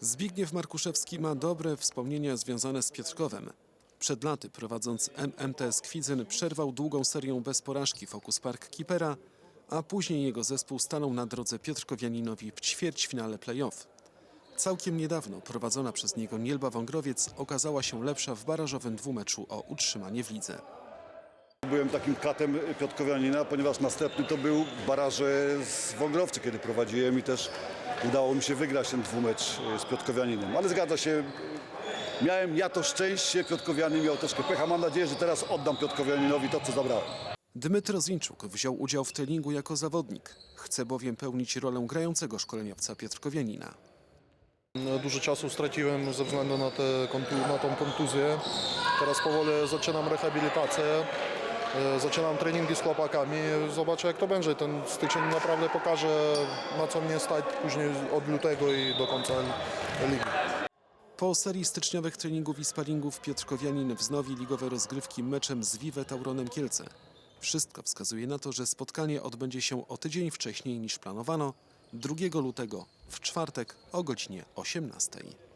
Zbigniew Markuszewski ma dobre wspomnienia związane z Piotrkowem. Przed laty prowadząc MMTS Kwidzyn przerwał długą serią bez porażki Focus Park Kipera, a później jego zespół stanął na drodze Piotrkowianinowi w ćwierćfinale play-off. Całkiem niedawno prowadzona przez niego Nielba Wągrowiec okazała się lepsza w barażowym dwumeczu o utrzymanie w lidze. Byłem takim katem Piotrkowianina, ponieważ następny to był baraże z Wągrowcy, kiedy prowadziłem i też udało mi się wygrać ten dwumecz e, z Piotrkowianinem. Ale zgadza się, miałem ja to szczęście, Piotrkowianin miał troszkę pecha. Mam nadzieję, że teraz oddam Piotrkowianinowi to, co zabrałem. Dmytro Zinczuk wziął udział w treningu jako zawodnik. Chce bowiem pełnić rolę grającego szkoleniowca Piotrkowianina. No, Dużo czasu straciłem ze względu na, te kontu- na tą kontuzję. Teraz powoli zaczynam rehabilitację. E, Zaczynam treningi z chłopakami. Zobaczę jak to będzie. Ten styczeń naprawdę pokaże na co mnie stać później od lutego i do końca ligi. Po serii styczniowych treningów i sparingów Piotrkowianin wznowi ligowe rozgrywki meczem z Vive Tauronem Kielce. Wszystko wskazuje na to, że spotkanie odbędzie się o tydzień wcześniej niż planowano, 2 lutego w czwartek o godzinie 18.